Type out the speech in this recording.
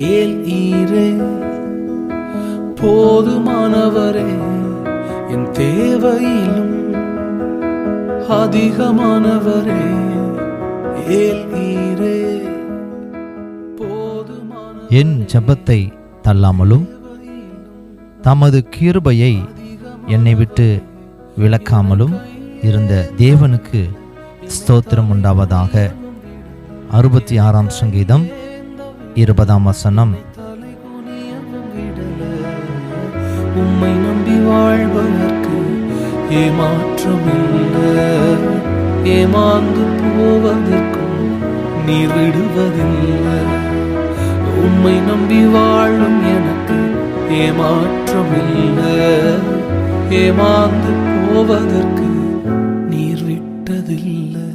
ஏல் ஈரே? போதுமானவரே என் தேவையிலும் அதிகமானவரே ஏல் ஈரே? என் ஜெபத்தை தள்ளாமலும் தமது கிருபையை என்னை விட்டு விலக்காமலும் இருந்த தேவனுக்கு ஸ்தோத்திரம் உண்டாவதாக அறுபத்தி ஆறாம் சங்கீதம். இருபதாம் வசனம். உம்மை நம்பி வாழ்வதற்கு ஏமாற்றம் ஏமாந்து போவதற்கும் நீ விடுவதில்லை. உம்மை நம்பி வாழும் எனக்கு ஏமாற்றம் இல்லை ஏமாந்து போவதற்கு நீர் விட்டதில்லை.